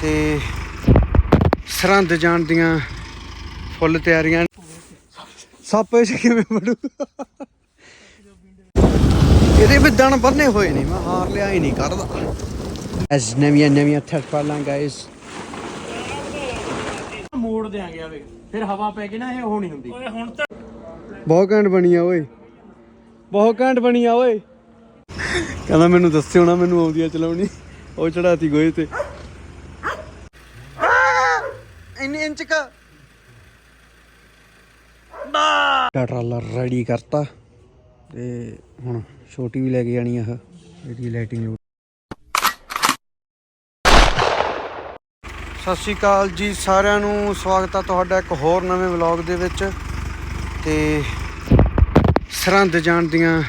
ਤੇ ਸਰਹੰਦ ਜਾਣ ਦੀਆਂ ਫੁੱਲ ਤਿਆਰੀਆਂ ਸੱਪ 'ਚ ਕਿਵੇਂ ਵੜੂ ਇਹਦੇ ਵੀ ਦਣ ਬੰਨੇ ਹੋਏ ਨੇ ਮੈਂ ਹਾਰ ਲਿਆ ਹੀ ਨਹੀਂ ਕਰਦਾ ਐਸ ਨਵੀਆਂ ਨਵੀਆਂ ਥਰਪਾਲਾਂ ਗਾਇਸ ਮੋੜ ਦਿਆਂਗੇ ਆ ਵੇਖ। ਫਿਰ ਹਵਾ ਪੈ ਕੇ ਨਾ ਇਹ ਨਹੀਂ ਹੁੰਦੀ। ਓਏ ਹੁਣ ਤਾਂ ਬਹੁਤ ਘੈਂਟ ਬਣੀ ਆ ਓਏ। ਬਹੁਤ ਘੈਂਟ ਬਣੀ ਆ ਓਏ। ਕਹਿੰਦਾ ਮੈਨੂੰ ਦੱਸਿਓ ਨਾ ਮੈਨੂੰ ਆਉਂਦੀ ਆ ਚਲਾਉਣੀ। ਉਹ ਚੜਾਤੀ ਗੋਏ ਤੇ ਇੰਨੇ ਇੰਚ ਕਾ ਟਰਾਲਾ ਰੈਡੀ ਕਰਤਾ ਤੇ ਹੁਣ ਛੋਟੀ ਵੀ ਲੈ ਕੇ ਜਾਣੀ ਆ ਇਹ ਇਹਦੀ ਲਾਈਟਿੰਗ ਸਤਿ ਸ਼੍ਰੀ ਅਕਾਲ ਜੀ ਸਾਰਿਆਂ ਨੂੰ ਸਵਾਗਤ ਆ ਤੁਹਾਡਾ ਇੱਕ ਹੋਰ ਨਵੇਂ ਵਲੌਗ ਦੇ ਵਿੱਚ ਤੇ ਸਰਹੰਦ ਜਾਣ ਦੀਆਂ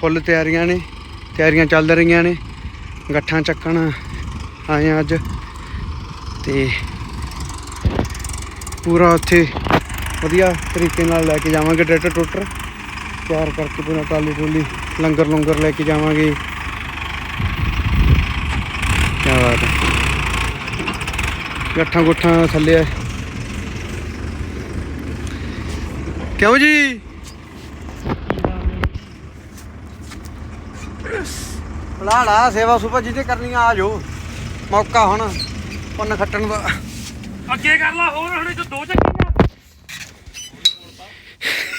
ਫੁੱਲ ਤਿਆਰੀਆਂ ਨੇ ਤਿਆਰੀਆਂ ਚੱਲ ਰਹੀਆਂ ਨੇ ਗੱਠਾਂ ਚੱਕਣ ਆਏ ਆ ਅੱਜ ਤੇ ਪੂਰਾ ਉੱਥੇ ਵਧੀਆ ਤਰੀਕੇ ਨਾਲ ਲੈ ਕੇ ਜਾਵਾਂਗੇ ਟਰੈਕਟਰ ਟੁੱਟਰ ਤਿਆਰ ਕਰਕੇ ਪੂਰਾ ਟਾਲੀ ਟੋਲੀ ਲੰਗਰ ਲੰਗਰ ਲੈ ਕੇ ਜਾਵਾਂਗੇ। ਕੀ ਬਾਤ ਹੈ। ਗੱਠਾਂ ਗੁੱਠਾਂ ਥੱਲੇ ਆ। ਕਿਉਂ ਜੀ? ਲਾੜਾ ਸੇਵਾ ਸੁਭਾ ਜਿਹਦੇ ਕਰਨੀ ਆ ਆ ਜਾਓ। ਮੌਕਾ ਹੁਣ ਪੁੰਨ ਖੱਟਣ ਦਾ। ਅੱਗੇ ਕਰ ਲਾ ਹੋਰ ਹੁਣ ਇਹ ਦੋ ਚੱਕੀਆਂ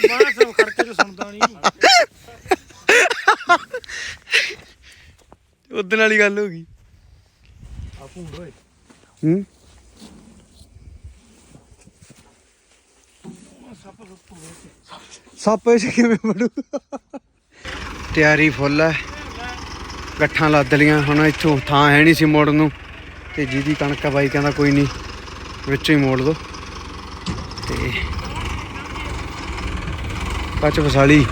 ਮੈਂ ਸਭ ਖੜਕੇ ਤੇ ਸੁਣਦਾ ਨਹੀਂ ਉਦੋਂ ਵਾਲੀ ਗੱਲ ਹੋ ਗਈ। ਆ ਭੂੰਡ ਓਏ। ਹੂੰ? ਸੱਪ ਇਹ 'ਚ ਕਿਵੇਂ ਤਿਆਰੀ ਫੁੱਲ ਹੈ ਗੱਠਾਂ ਲੱਦ ਲੀਆਂ ਹੁਣ ਇੱਥੋਂ ਥਾਂ ਹੈ ਨਹੀਂ ਸੀ ਮੋੜਨ ਨੂੰ। ਤੇ ਜਿਹਦੀ ਕਣਕ ਆ ਬਾਈ ਕਹਿੰਦਾ ਕੋਈ ਨਹੀਂ ਵਿੱਚੋਂ ਹੀ ਮੋੜ ਦੋ। ਤੇ ਕੱਚ ਵਸਾਲੀ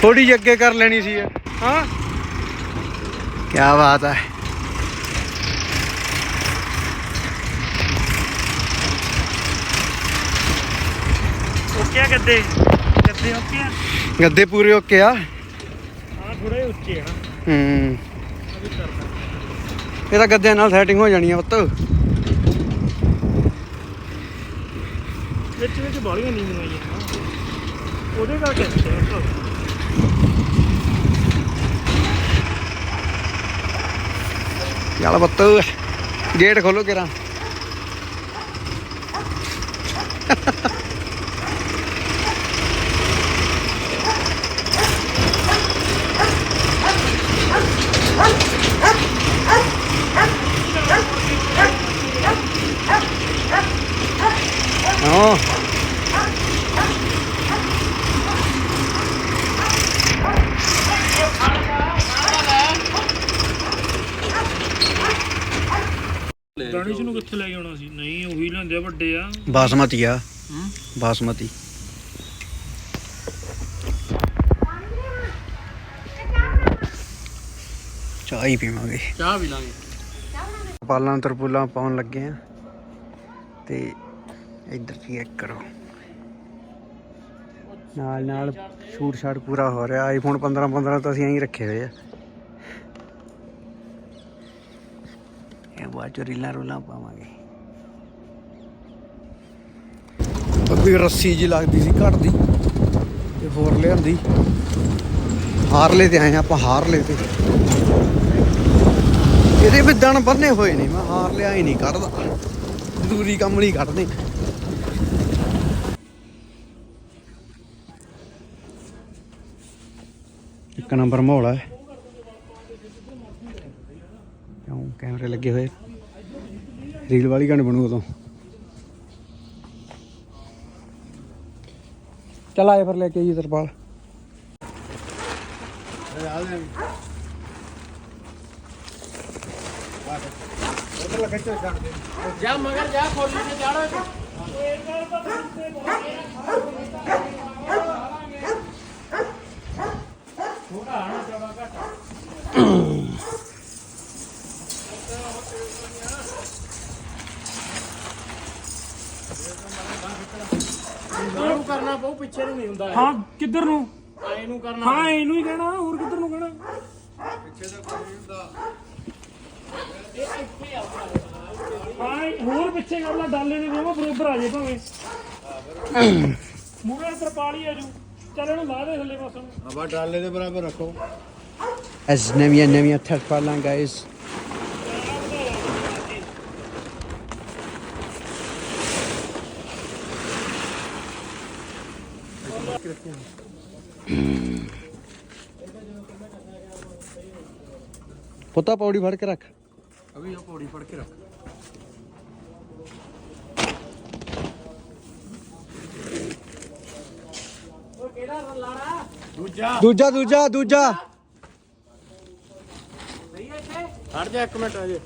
ਥੋੜੀ ਜਿਹੀ ਅੱਗੇ ਕਰ ਲੈਣੀ ਸੀ ਹਾਂ। ਕੀ ਬਾਤ ਹੈ ਓਕੇ ਆ ਗੱਦੇ। ਗੱਦੇ ਓਕੇ ਆ? ਗੱਦੇ ਪੂਰੇ ਓਕੇ ਆ। ਹਾਂ ਥੋੜੇ ਉੱਚੇ ਆ ਹੂੰ। ਇਹ ਤਾਂ ਗੱਦਿਆਂ ਨਾਲ ਸੈਟਿੰਗ ਹੋ ਜਾਣੀ ਆ ਪੁੱਤ। ਵਿੱਚ ਵਿੱਚ ਬਾਲੀਆਂ ਨਹੀਂ ਮੰਗਾਈਆਂ ਨਾ। ਉਹਦੇ ਕਰਕੇ ਅੱਛਾ ਚੱਲ ਪੁੱਤ ਗੇਟ ਖੋਲੋ ਕਿਰਾ ਹਾਂ ਗਣੇਸ਼ ਨੂੰ ਕਿੱਥੇ ਲੈ ਕੇ ਆਉਣਾ ਸੀ? ਨਹੀਂ ਉਹੀ ਲੈਂਦੇ ਆ ਵੱਡੇ ਆ। ਬਾਸਮਤੀ ਆ। ਹੂੰ? ਬਾਸਮਤੀ। ਚਾਹ ਹੀ ਪੀਵਾਂਗੇ। ਚਾਹ ਵੀ ਲਾਂਗੇ। ਪਾਲਾਂ ਤਰਪੂਲਾਂ ਪਾਉਣ ਲੱਗੇ ਆ। ਤੇ ਇੱਧਰ ਚੈੱਕ ਕਰੋ। ਨਾਲ ਨਾਲ ਸ਼ੂਟ ਸ਼ਾਟ ਪੂਰਾ ਹੋ ਰਿਹਾ। ਆਈਫੋਨ 15 15 ਤਾਂ ਅਸੀਂ ਐਂ ਰੱਖੇ ਹੋਏ ਆ। ਇਹ ਬਾਅਦ ਚ ਰੀਲਾਂ ਰੂਲਾਂ ਪਾਵਾਂਗੇ। ਅੱਗੇ ਰੱਸੀ ਜੀ ਲੱਗਦੀ ਸੀ ਘਟਦੀ ਤੇ ਹੋਰ ਲਿਆਂਦੀ। ਹਾਰਲੇ ਤੇ ਆਏ ਆਪਾਂ, ਹਾਰਲੇ ਤੇ। ਇਹਦੇ ਵੀ ਦਣ ਬੰਨੇ ਹੋਏ ਨੇ, ਮੈਂ ਹਾਰ ਲਿਆ ਹੀ ਨਹੀਂ ਕੱਢਦਾ। ਦੂਰੀ ਕੰਮ ਨਹੀਂ ਕੱਢਦੇ। ਇੱਕ ਨੰਬਰ ਮਾਹੌਲ ਹੈ ਕਿਉਂ ਕੈਮਰੇ ਲੱਗੇ ਹੋਏ? ਰੀਲ ਵਾਲੀ ਗਣ ਬਣੂ ਉਦੋਂ। ਚੱਲ ਆਏ ਫਿਰ ਲੈ ਕੇ ਆਈਏ ਤਰਪਾਲ ਜਾ ਮਗਰ ਜਾ ਖੋਲੀ ਤੇ ਜਾਣਾ ਕਰਨਾ ਪਊ ਪਿੱਛੇ ਨੂੰ ਨਹੀਂ ਹੁੰਦਾ ਹਾਂ, ਕਿੱਧਰ ਨੂੰ? ਇਹਨੂੰ ਕਰਨਾ ਹਾਂ, ਇਹਨੂੰ ਹੀ ਕਹਿਣਾ, ਹੋਰ ਕਿੱਧਰ ਨੂੰ ਕਹਿਣਾ? ਹਾਂ, ਇਹ ਹੋਰ ਪਿੱਛੇ ਕਰ ਲਾ, ਡਾਲੇ ਦੇ ਦੋਵਾਂ ਬਰੋਬਰ ਆ ਜੇ ਭਾਵੇਂ। ਮੂਰੇ ਤਰਪਾਲੀ ਆ ਜੂ। ਚੱਲ ਇਹਨੂੰ ਲਾ ਦੇ ਥੱਲੇ ਬਸ ਨੂੰ ਆਵਾ ਡਾਲੇ ਦੇ ਬਰਾਬਰ ਰੱਖੋ। ਐਸ ਨਵੀਆਂ ਨਵੀਆਂ ਤਰਪਾਲਾਂ ਗਾਇਸ ਪੁੱਤਾ ਪੌੜੀ ਫੜ ਕੇ ਰੱਖ। ਅਭੀ ਉਹ ਪੌੜੀ ਫੜ ਕੇ ਰੱਖ। ਦੂਜਾ। ਦੂਜਾ ਦੂਜਾ ਦੂਜਾ। ਹਟ ਜਾ ਇੱਕ ਮਿੰਟ ਅਜੇ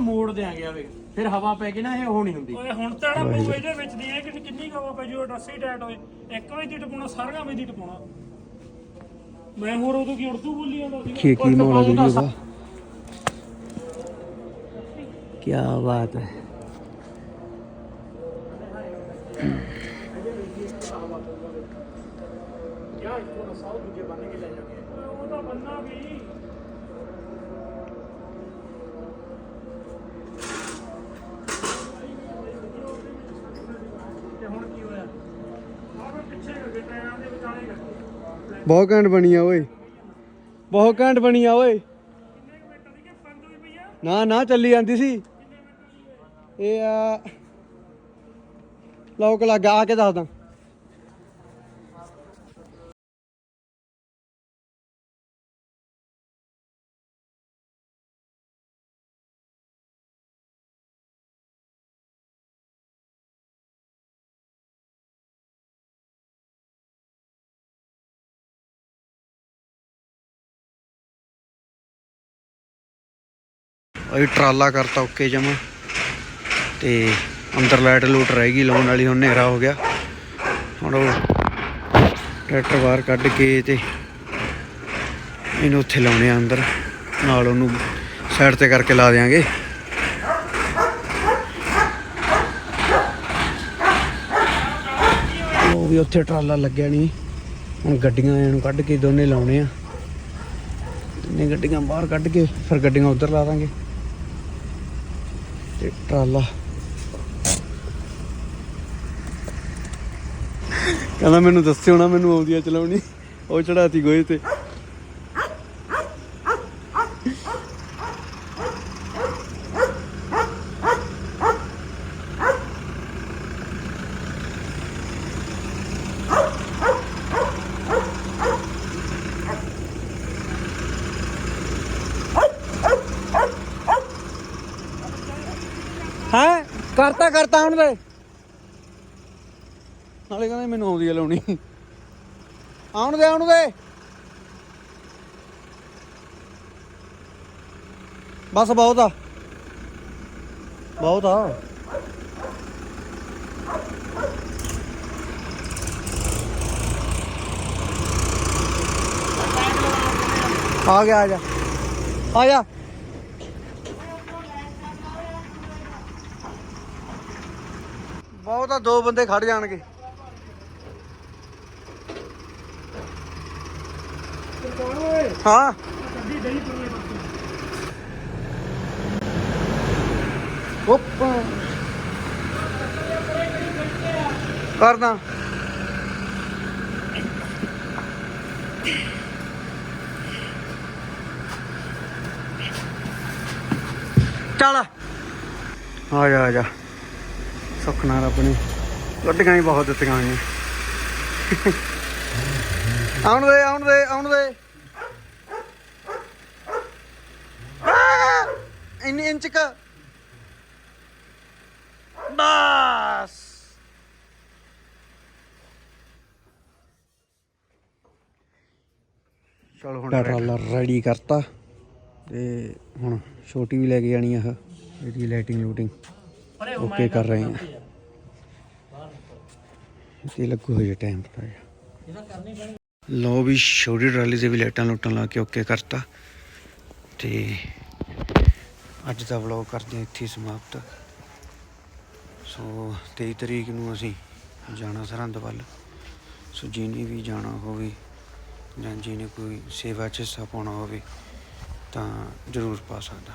ਮੋੜ ਦਿਆਂਗੇ ਆ ਵੇਖ ਫਿਰ ਹਵਾ ਪੈ ਕੇ ਨਾ ਇਹ ਨਹੀਂ ਹੁੰਦੀ। ਓਏ ਹੁਣ ਤਾਂ ਜਿਹੜਾ ਪਊ ਇਹਦੇ ਵਿੱਚ ਦੀ ਇਹ ਕਿ ਕਿੰਨੀ ਕਵਾ ਪੈ ਜੂ ਡੱਸੀ ਟੈਟ ਹੋਏ। ਇੱਕ ਵਜੇ ਦੀ ਟਪਾਉਣਾ ਸਾਰੀਆਂ ਵਜੇ ਦੀ ਟਪਾਉਣਾ। ਮੈਂ ਹੋਰ ਉਦੋਂ ਕੀ ਉਰਦੂ ਬੋਲੀ ਜਾਂਦਾ ਸੀ ਕੀ ਕੀ ਮੋਲਾ ਵੀਡੀਓ ਦਾ ਕੀ ਬਾਤ ਹੈ ਯਾਰ ਇੱਥੋਂ ਸਾਉ ਦੂਜੇ ਬੰਨ ਕੇ ਲੈ ਜਾਗੇ ਉਹ ਤਾਂ ਬੰਨਾ ਵੀ ਤੇ ਹੁਣ ਕੀ ਹੋਇਆ ਆਹ ਫਿਰ ਪਿੱਛੇ ਕਰਕੇ ਟਾਇਰਾਂ ਦੇ ਵਿਚਾਲੇ ਕਰਕੇ ਬਹੁਤ ਘੈਂਟ ਬਣੀ ਆ ਓਏ। ਬਹੁਤ ਘੈਂਟ ਬਣੀ ਆ ਓਏ। ਨਾ ਨਾ ਚੱਲੀ ਜਾਂਦੀ ਸੀ। ਇਹ ਆ ਲੋਕ ਲੱਗਾ ਆ ਕੇ ਦੱਸਦਾ। ਇਹ ਟਰਾਲਾ ਕਰਤਾ ਓਕੇ ਜਮਾ। ਤੇ ਅੰਦਰ ਲਾਈਟ ਲੂਟ ਰਹਿ ਗਈ, ਲਾਉਣ ਵਾਲੀ ਹੁਣ ਹਨੇਰਾ ਹੋ ਗਿਆ। ਹੁਣ ਉਹ ਟਰੈਕਟਰ ਬਾਹਰ ਕੱਢ ਕੇ ਤੇ ਇਹਨੂੰ ਉੱਥੇ ਲਾਉਣੇ ਆ ਅੰਦਰ। ਨਾਲ ਉਹਨੂੰ ਸਾਈਡ ਤੇ ਕਰਕੇ ਲਾ ਦੇਾਂਗੇ ਉਹ ਵੀ ਉੱਥੇ ਟਰਾਲਾ ਲੱਗਿਆ ਨਹੀਂ। ਹੁਣ ਗੱਡੀਆਂ ਇਹਨੂੰ ਕੱਢ ਕੇ ਦੋਨੇ ਲਾਉਣੇ ਆ। ਤਿੰਨੇ ਗੱਡੀਆਂ ਬਾਹਰ ਕੱਢ ਕੇ, ਫਿਰ ਗੱਡੀਆਂ ਉੱਧਰ ਲਾ ਦਾਂਗੇ। ਤੇ ਟਰਾਲਾ। ਕਹਿੰਦਾ ਮੈਨੂੰ ਦੱਸਿਓ ਨਾ ਮੈਨੂੰ ਆਉਂਦੀ ਆ ਚਲਾਉਣੀ। ਉਹ ਚੜਾਤੀ ਗੋਏ ਤੇ ਹੈ ਹੁਣ ਦੇ। ਨਾਲੇ ਕਹਿੰਦੇ ਮੈਨੂੰ ਆਉਂਦੀ ਆ ਲਾਉਣੀ। ਆਉਣ ਦੇ ਆਉਣ ਦੇ। ਬਸ ਬਹੁਤ ਆ। ਬਹੁਤ ਆ। ਆ ਗਿਆ ਆ ਜਾ ਆ ਜਾ। ਬਹੁਤ ਆ ਦੋ ਬੰਦੇ ਖੜ ਜਾਣਗੇ। ਹਾਂ। ਉੱਪਾ ਕਰਦਾ। ਚੱਲ। ਆ ਜਾ ਆ ਜਾ। ਸੁਖਨਾ ਰੱਬ ਨੇ। ਗੱਡੀਆਂ ਹੀ ਬਹੁਤ ਦਿੱਤੀਆਂ ਹੋਈਆਂ। ਆਉਣ ਦੇ ਆਉਣ ਦੇ ਆਉਣ ਦੇ! ਇੰਨੀ ਇੰਚ ਕ। ਬਸ। ਚਲੋ ਹੁਣ ਟਰਾਲਾ ਰੈਡੀ ਕਰਤਾ। ਤੇ ਹੁਣ ਛੋਟੀ ਵੀ ਲੈ ਕੇ ਜਾਣੀ ਆ ਇਹ। ਇਹਦੀ ਲਾਈਟਿੰਗ ਲੂਟਿੰਗ ਓਕੇ ਕਰ ਰਹੇ ਆ ਤੇ ਲੱਗੂ ਹੋ ਟਾਈਮ ਥੋੜਾ ਜਿਹਾ ਲੋ ਵੀ ਛੋਟੀ ਟਰਾਲੀ ਦੇ ਵੀ ਲਾਈਟਾਂ ਲੁੱਟਣ ਲਾ ਕੇ ਓਕੇ ਕਰਤਾ। ਤੇ ਅੱਜ ਦਾ ਵਲੌਗ ਕਰਦੇ ਹਾਂ ਇੱਥੇ ਸਮਾਪਤ। ਸੋ 23 ਤਰੀਕ ਨੂੰ ਅਸੀਂ ਜਾਣਾ ਸਰਹੰਦ ਵੱਲ। ਸੋ ਜਿਹਨੇ ਵੀ ਜਾਣਾ ਹੋਵੇ ਜਾਂ ਜਿਹਨੇ ਕੋਈ ਸੇਵਾ 'ਚ ਹਿੱਸਾ ਪਾਉਣਾ ਹੋਵੇ ਤਾਂ ਜ਼ਰੂਰ ਪਾ ਸਕਦਾ।